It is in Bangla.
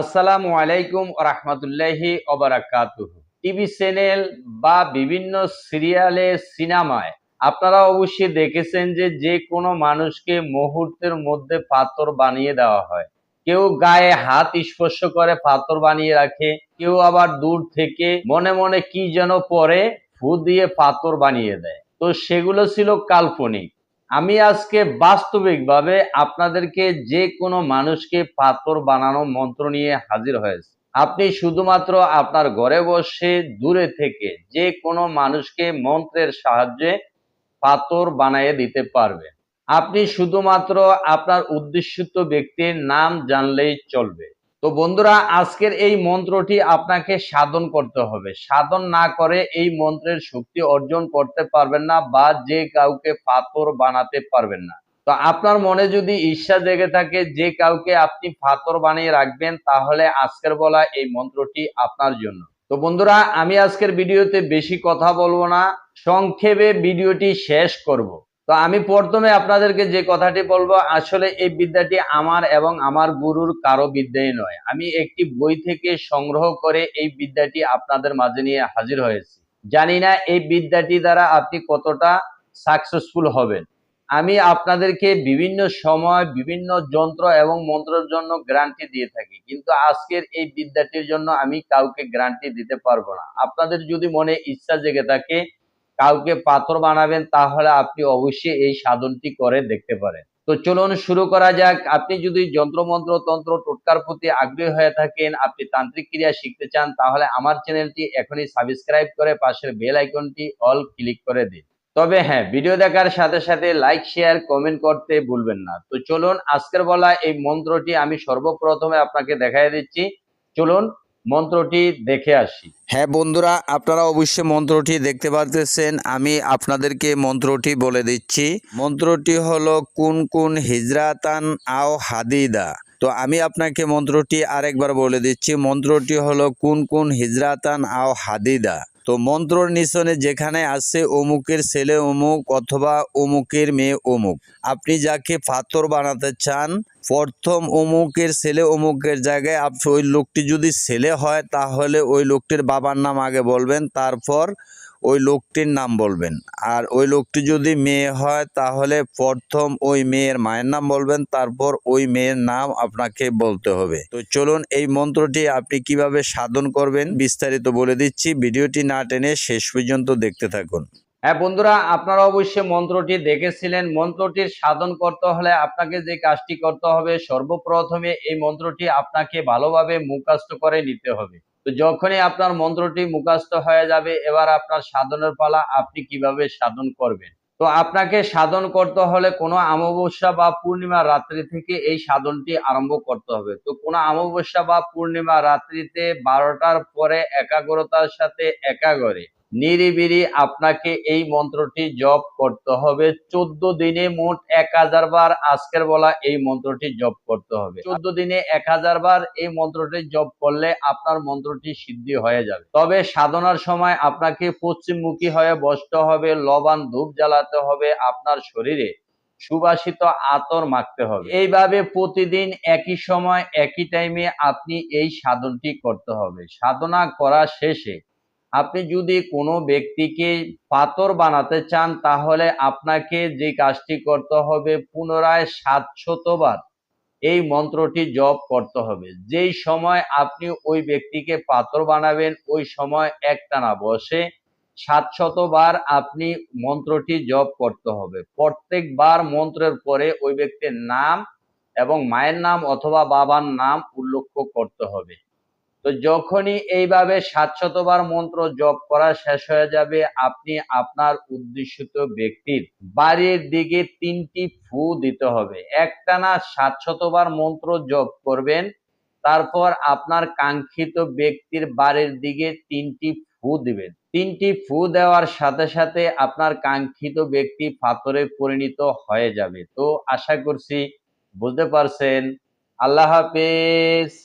আসসালামু আলাইকুম রহমতুল্লাহি টিভি চ্যানেল বা বিভিন্ন সিরিয়ালে, সিনেমায় আপনারা অবশ্যই দেখেছেন যে যে কোনো মানুষকে মুহূর্তের মধ্যে পাথর বানিয়ে দেওয়া হয়। কেউ গায়ে হাত স্পর্শ করে পাথর বানিয়ে রাখে, কেউ আবার দূর থেকে মনে মনে কি যেন পরে ফু দিয়ে পাথর বানিয়ে দেয়। তো সেগুলো ছিল কাল্পনিক। আমি আজকে বাস্তবিকভাবে আপনাদেরকে যে কোনো মানুষকে পাথর বানানো মন্ত্র নিয়ে হাজির হয়েছে। আপনি শুধুমাত্র আপনার ঘরে বসে দূরে থেকে যে কোনো মানুষকে মন্ত্রের সাহায্যে পাথর বানিয়ে দিতে পারবে আপনি শুধুমাত্র আপনার উদ্দেশিত ব্যক্তির নাম জানলেই চলবে। তো বন্ধুরা, আজকের এই মন্ত্রটি আপনাকে সাধন করতে হবে। সাধন না করে এই মন্ত্রের শক্তি অর্জন করতে পারবেন না বা যে কাউকে পাথর বানাতে পারবেন না। তো আপনার মনে যদি ঈর্ষা জেগে থাকে যে কাউকে আপনি পাথর বানিয়ে রাখবেন, তাহলে আজকের বলা এই মন্ত্রটি আপনার জন্য। তো বন্ধুরা, আমি আজকের ভিডিওতে বেশি কথা বলব না। সংক্ষেপে ভিডিওটি শেষ করব। তো আমি প্রথমে আপনাদেরকে যে কথাটি বলব, আসলে এই বিদ্যাটি আমার এবং আমার গুরুর কারও বিদ্যাই নয়। আমি একটি বই থেকে সংগ্রহ করে এই বিদ্যাটি আপনাদের মাঝে নিয়ে হাজির হয়েছি। জানি না এই বিদ্যাটি দ্বারা আপনি কতটা সাকসেসফুল হবেন। আমি আপনাদেরকে বিভিন্ন সময় বিভিন্ন যন্ত্র এবং মন্ত্রের জন্য গ্যারান্টি দিয়ে থাকি, কিন্তু আজকের এই বিদ্যাটির জন্য আমি কাউকে গ্যারান্টি দিতে পারব না। আপনাদের যদি মনে ইচ্ছা জেগে থাকে কাউকে পাথর বানাবেন, তাহলে আপনি অবশ্যই এই সাধনটি করে দেখতে পারেন। তো চলুন শুরু করা যাক। আপনি যদি যন্ত্রমন্ত্র, তন্ত্র, টোটকার প্রতি আগ্রহী হয়ে থাকেন, আপনি তান্ত্রিক ক্রিয়া শিখতে চান, তাহলে আমার চ্যানেলটি এখনই সাবস্ক্রাইব করে পাশের বেল আইকনটি অল ক্লিক করে দিন। তবে হ্যাঁ ভিডিও দেখার সাথে সাথে লাইক শেয়ার কমেন্ট করতে ভুলবেন না। তো চলুন, আজকের বলা এই মন্ত্রটি আমি সর্বপ্রথমে আপনাকে দেখাই দিচ্ছি। চলুন মন্ত্রটি দেখে আসি। হ্যাঁ বন্ধুরা, আপনারা অবশ্যই মন্ত্রটি দেখতে পারতেছেন। আমি আপনাদেরকে মন্ত্রটি বলে দিচ্ছি। মন্ত্রটি হলো, কোন কোন হিজরাতান আও হাদিদা। তো আমি আপনাকে মন্ত্রটি আরেকবার বলে দিচ্ছি। মন্ত্রটি হলো, কোন কোন হিজরাতান আও হাদিদা। তো মন্ত্রর নিশনে যেখানে আসছে অমুকের ছেলে অমুক অথবা অমুকের মেয়ে অমুক। আপনি যাকে পাথর বানাতে চান, প্রথম অমুকের ছেলে অমুকের জায়গায় আপনি ওই লোকটি যদি ছেলে হয়, তাহলে ওই লোকটির বাবার নাম আগে বলবেন, তারপর ওই লোকটির নাম বলবেন। আর ওই লোকটি যদি মেয়ে হয়, তাহলে প্রথম ওই মেয়ের মায়ের নাম বলবেন, তারপর ওই মেয়ের নাম আপনাকে বলতে হবে। তো চলুন এই মন্ত্রটি আপনি কীভাবে সাধন করবেন বিস্তারিত বলে দিচ্ছি। ভিডিওটি না টেনে শেষ পর্যন্ত দেখতে থাকুন। হ্যাঁ বন্ধুরা, আপনারা অবশ্যই মন্ত্রটি দেখেছিলেন। মন্ত্রটির সাধন করতে হলে আপনাকে যে কাজটি করতে হবে, সর্বপ্রথমে এই মন্ত্রটি আপনাকে ভালোভাবে মুখাস্ত করে নিতে হবে। তো যখনই আপনার মন্ত্রটি মুখাস্ত হয়ে যাবে, এবার আপনার সাধনের পালা আপনি কীভাবে সাধন করবেন? তো আপনাকে সাধন করতে হলে কোনো অমাবস্যা বা পূর্ণিমা রাত্রি থেকে এই সাধনটি আরম্ভ করতে হবে। তো কোনো অমাবস্যা বা পূর্ণিমা রাত্রিতে বারোটার পরে একাগ্রতার সাথে একাগরে নিরিবিরি আপনাকে এই মন্ত্রটি জপ করতে হবে। চোদ্দ দিনে মোট এক হাজার বার আজকের বলা এই মন্ত্রটি জপ করতে হবে। চোদ্দ দিনে এক হাজার বার এই মন্ত্রটি জপ করলে আপনার মন্ত্রটি সিদ্ধি হয়ে যাবে। তবে সাধনার সময় আপনাকে পশ্চিমমুখী হয়ে বসতে হবে, লবান ধূপ জ্বালাতে হবে, আপনার শরীরে সুবাসিত আতর মাখতে হবে। এইভাবে প্রতিদিন একই সময়, একই টাইমে আপনি এই সাধনটি করতে হবে। সাধনা করা শেষে আপনি যদি কোনো ব্যক্তিকে পাথর বানাতে চান, তাহলে আপনাকে যে কাজটি করতে হবে পুনরায় সাতশতবার। এই মন্ত্রটি জপ করতে হবে। যেই সময় আপনি ওই ব্যক্তিকে পাথর বানাবেন, ওই সময় একটানা বসে সাতশতবার আপনি মন্ত্রটি জপ করতে হবে। প্রত্যেকবার মন্ত্রের পরে ওই ব্যক্তির নাম এবং মায়ের নাম অথবা বাবার নাম উল্লেখ করতে হবে। তো যখনই এইভাবে সাতশতবার মন্ত্র জপ করা শেষ হয়ে যাবে, আপনি আপনার উদ্দেশিত ব্যক্তির বাড়ির দিকে তিনটি ফু দিতে হবে। একটানা সাতশতবার মন্ত্র জপ করবেন, তারপর আপনার কাঙ্ক্ষিত ব্যক্তির বাড়ির দিকে তিনটি ফু দিবেন। তিনটি ফু দেওয়ার সাথে সাথে আপনার কাঙ্ক্ষিত ব্যক্তি পাথরে পরিণত হয়ে যাবে। তো আশা করছি বুঝতে পারছেন। আল্লাহ হাফেজ।